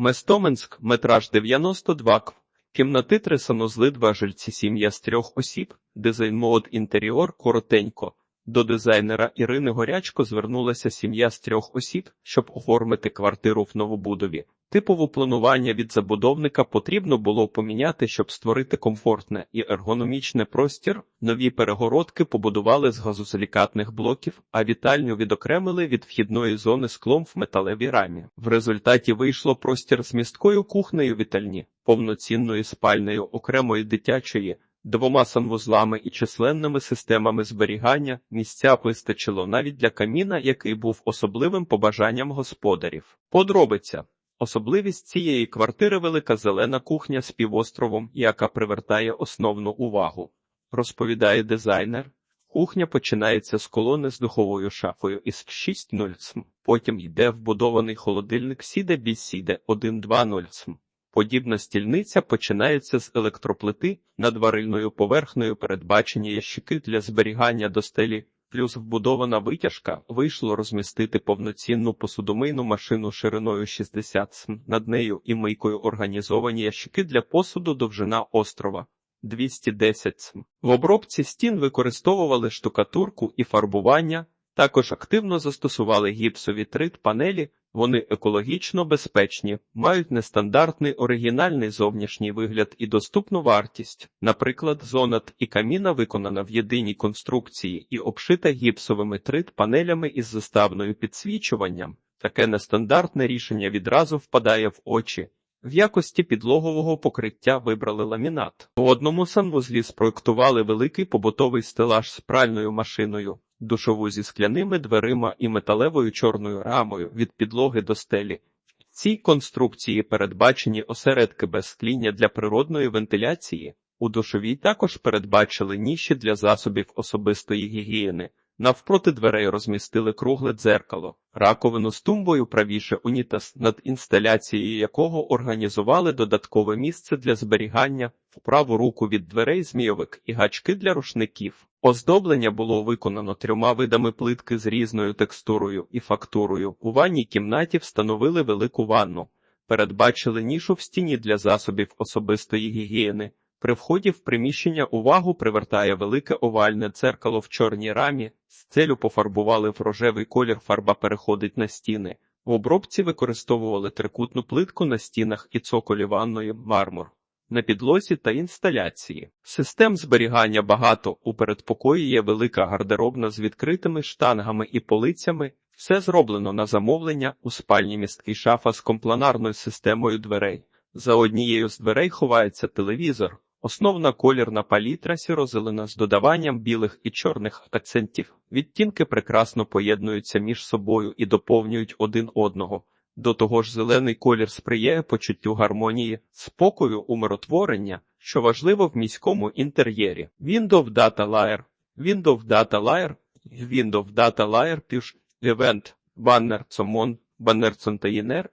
Местоменськ, метраж 92 кв. Кімнати три санузли, два жильці, сім'я з трьох осіб, дизайн мод інтеріор, коротенько. До дизайнера Ірини Горячко звернулася сім'я з трьох осіб, щоб оформити квартиру в новобудові. Типову планування від забудовника потрібно було поміняти, щоб створити комфортне і ергономічне простір. Нові перегородки побудували з газосилікатних блоків, а вітальню відокремили від вхідної зони склом в металевій рамі. В результаті вийшло простір з місткою кухнею вітальні, повноцінною спальнею окремої дитячої. Двома санвузлами і численними системами зберігання місця вистачило навіть для каміна, який був особливим побажанням господарів. Подробиця Особливість цієї квартири велика зелена кухня з півостровом, яка привертає основну увагу. Розповідає дизайнер. Кухня починається з колони з духовою шафою із 6.0 см. Потім йде вбудований холодильник сіде бісіде 1.2.0 см. Подібна стільниця починається з електроплити над варильною поверхнею передбачені ящики для зберігання до стелі плюс вбудована витяжка, вийшло розмістити повноцінну посудомийну машину шириною 60 см, над нею і мийкою організовані ящики для посуду довжина острова 210 см. В обробці стін використовували штукатурку і фарбування, також активно застосували гіпсові трит панелі, вони екологічно безпечні, мають нестандартний оригінальний зовнішній вигляд і доступну вартість. Наприклад, зона Т і каміна виконана в єдиній конструкції і обшита гіпсовими трит панелями із заставною підсвічуванням. Таке нестандартне рішення відразу впадає в очі. В якості підлогового покриття вибрали ламінат. У одному санвузлі спроектували великий побутовий стелаж з пральною машиною душову зі скляними дверима і металевою чорною рамою від підлоги до стелі. В цій конструкції передбачені осередки без скління для природної вентиляції. У душовій також передбачили ніші для засобів особистої гігієни. Навпроти дверей розмістили кругле дзеркало, раковину з тумбою правіше унітаз, над інсталяцією якого організували додаткове місце для зберігання, в праву руку від дверей змійовик і гачки для рушників. Оздоблення було виконано трьома видами плитки з різною текстурою і фактурою. У ванній кімнаті встановили велику ванну, передбачили нішу в стіні для засобів особистої гігієни. При вході в приміщення увагу привертає велике овальне дзеркало в чорній рамі, стелю пофарбували в рожевий колір, фарба переходить на стіни. В обробці використовували трикутну плитку на стінах і цоколі ванної мармур. На підлозі та інсталяції. Систем зберігання багато. У передпокої є велика гардеробна з відкритими штангами і полицями. Все зроблено на замовлення у спальні місткий шафа з компланарною системою дверей. За однією з дверей ховається телевізор. Основна колірна палітра сіро-зелена з додаванням білих і чорних акцентів. Відтінки прекрасно поєднуються між собою і доповнюють один одного. До того ж, зелений колір сприяє почуттю гармонії, спокою, умиротворення, що важливо в міському інтер'єрі. Windows Data Layer, Windows Data Layer, Windows Data Layer, Push, Event, Banner Common, Banner Container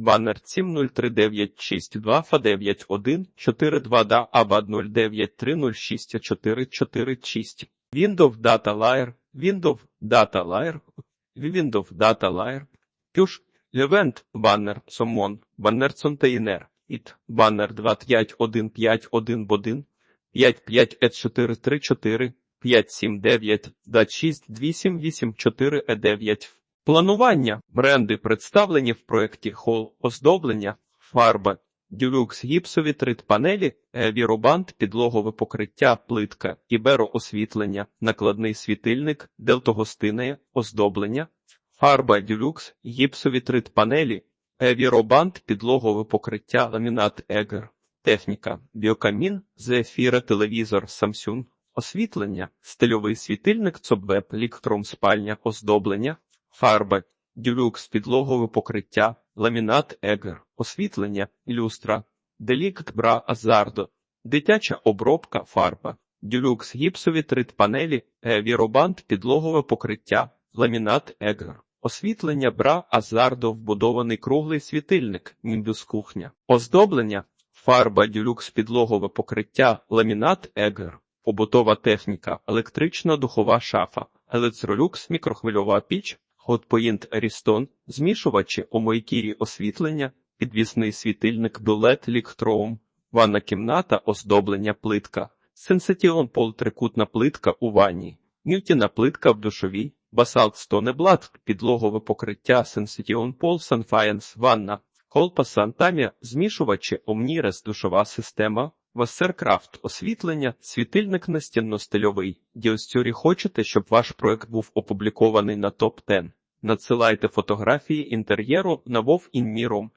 і Баннер 703962 FA91 42 DA ABA 09306446 Windows Data Layer, Windows Data Layer, Windows Data Layer, Push, Event, Banner, Summon, Banner Container, IT, Banner 25151 55S434 579 DAT62884 E9 Планування. Бренди представлені в проєкті Хол оздоблення, фарба, дюлюкс гіпсові трит панелі, віробанд, підлогове покриття, плитка, ібероосвітлення, накладний світильник, делтогостине, оздоблення, фарба дюлюкс, гіпсові трит панелі, віробанд, підлогове покриття, ламінат Егер, техніка, біокамін, зефіра, телевізор, Samsung, освітлення, стильовий світильник, цобвеб, ліктром спальня, оздоблення фарба, дюлюкс, підлогове покриття, ламінат егер, освітлення, люстра, делікт бра азардо, дитяча обробка фарба, дюлюкс гіпсові трит панелі, віробанд, підлогове покриття, ламінат егер. Освітлення бра азардо вбудований круглий світильник, німбюс кухня, оздоблення, фарба дюлюкс підлогове покриття, ламінат егер, побутова техніка, електрична духова шафа, електролюкс, мікрохвильова піч, Hotpoint Ariston, змішувачі омойкірі освітлення, підвісний світильник Дулет Ліктром, ванна кімната, оздоблення плитка, Сенсатіон Пол трикутна плитка у ванні, Ньютіна плитка в душовій, Басалт Стонеблат, підлогове покриття Сенсатіон Пол Санфаєнс ванна, Колпа Сантамія, змішувачі Омнірес душова система, Вассеркрафт освітлення, світильник настінно-стильовий. Діостюрі хочете, щоб ваш проект був опублікований на топ 10 Надсилайте фотографії інтер'єру на вовінміром.